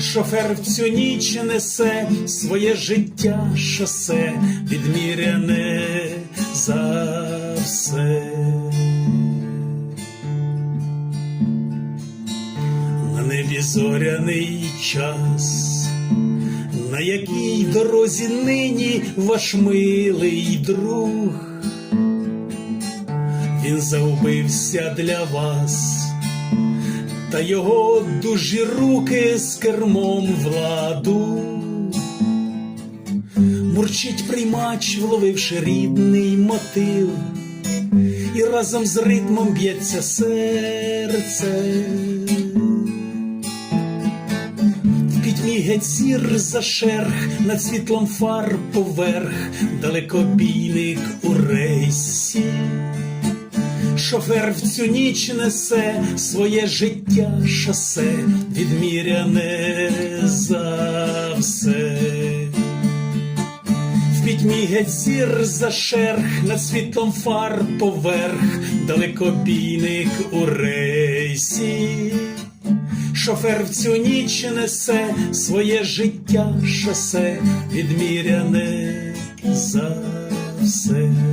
шофер в цю ніч несе своє життя шосе, відміряне за все. На небі зоряний час, на якій дорозі нині ваш милий друг. Він загубився для вас, та його дужі руки з кермом владу. Мурчить приймач, вловивши рідний мотив, і разом з ритмом б'ється серце. Геть зір за шерх, над світлом фар поверх, далекобійник у рейсі. Шофер в цю ніч несе своє життя шосе, відміряне за все. В пітьмі геть зір за шерх, над світлом фар поверх, далекобійник у рейсі. Шофер в цю ніч несе своє життя шосе, відміряне за все.